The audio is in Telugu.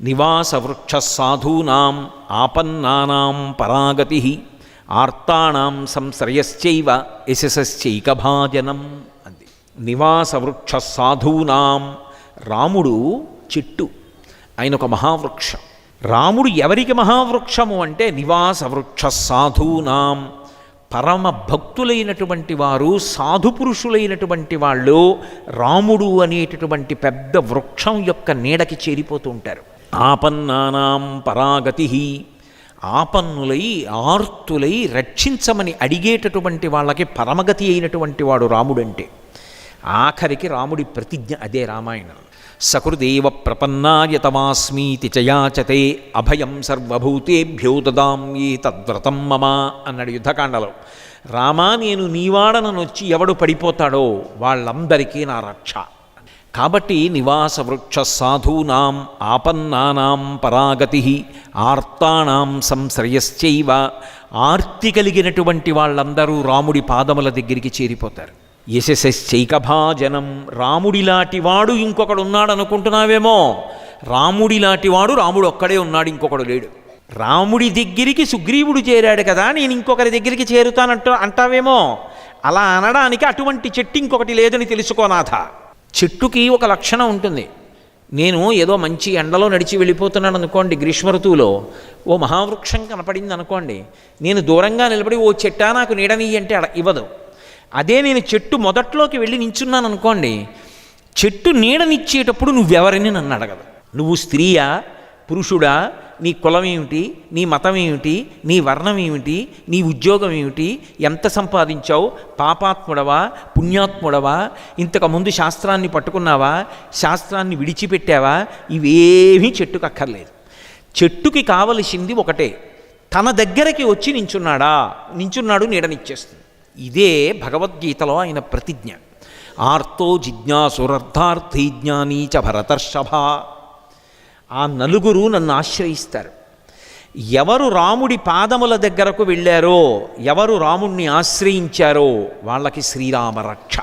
నివాసవృక్ష సాధూనాం ఆపన్నానాం పరాగతి ఆర్తాణం సంశ్రయశ్చైవ యశశ్చైకభాజనం అంది. నివాసవృక్ష సాధూనాం రాముడు చెట్టు. ఆయన ఒక మహావృక్షం. రాముడు ఎవరికి మహావృక్షము అంటే నివాసవృక్ష సాధూనాం పరమ భక్తులైనటువంటి వారు సాధు పురుషులైనటువంటి వాళ్ళు రాముడు అనేటటువంటి పెద్ద వృక్షం యొక్క నీడకి చేరిపోతూ ఉంటారు. ఆపన్నానాం పరాగతి. ఆపన్నులై ఆర్తులై రక్షించమని అడిగేటటువంటి వాళ్ళకి పరమగతి అయినటువంటి వాడు రాముడంటే. ఆఖరికి రాముడి ప్రతిజ్ఞ అదే రామాయణం. సకృదేవ ప్రపన్నాయతమాస్మీతి చయాచతే అభయం సర్వభూతేభ్యో దదామ్యే తద్వ్రతం మమ అన్నాడు యుద్ధకాండలో. రామా నేను నీవాడనొచ్చి ఎవడు పడిపోతాడో వాళ్ళందరికీ నా రక్ష. కాబట్టి నివాస వృక్ష సాధూనాం ఆపన్నానాం పరాగతి ఆర్తానాం సంశ్రయశ్చైవ. ఆర్తి కలిగినటువంటి వాళ్ళందరూ రాముడి పాదముల దగ్గరికి చేరిపోతారు. యశశ్చైకభాజనం రాముడిలాంటి వాడు ఇంకొకడు ఉన్నాడు అనుకుంటున్నావేమో రాముడిలాంటి వాడు రాముడు ఒక్కడే ఉన్నాడు ఇంకొకడు లేడు. రాముడి దగ్గరికి సుగ్రీవుడు చేరాడు కదా నేను ఇంకొకరి దగ్గరికి చేరుతానంట అంటావేమో? అలా అనడానికి అటువంటి చెట్టు ఇంకొకటి లేదని తెలుసుకోనాథ చెట్టుకి ఒక లక్షణం ఉంటుంది. నేను ఏదో మంచి ఎండలో నడిచి వెళ్ళిపోతున్నాను అనుకోండి గ్రీష్మ ఋతువులో ఓ మహావృక్షం కనపడింది అనుకోండి నేను దూరంగా నిలబడి ఓ చెట్టా నాకు నీడనియ్యి అంటే అడ ఇవ్వదు. అదే నేను చెట్టు మొదట్లోకి వెళ్ళి నించున్నాను అనుకోండి చెట్టు నీడనిచ్చేటప్పుడు నువ్వెవరిని నన్ను అడగదు. నువ్వు స్త్రీయా పురుషుడా నీ కులం ఏమిటి? నీ మతం ఏమిటి? నీ వర్ణం ఏమిటి? నీ ఉద్యోగం ఏమిటి? ఎంత సంపాదించావు? పాపాత్ముడవా? పుణ్యాత్ముడవా? ఇంతకుముందు శాస్త్రాన్ని పట్టుకున్నావా? శాస్త్రాన్ని విడిచిపెట్టావా? ఇవేమీ చెట్టుకు అక్కర్లేదు చెట్టుకి కావలసింది ఒకటే. తన దగ్గరికి వచ్చి నించున్నాడా? నించున్నాడు నీడనిచ్చేస్తుంది. ఇదే భగవద్గీతలో ఆయన ప్రతిజ్ఞ. ఆర్తో జిజ్ఞాసురర్థార్థి జ్ఞానీ చ భరతర్షభ. ఆ నలుగురు నన్ను ఆశ్రయిస్తారు. ఎవరు రాముడి పాదముల దగ్గరకు వెళ్ళారో ఎవరు రాముణ్ణి ఆశ్రయించారో వాళ్ళకి శ్రీరామ రక్ష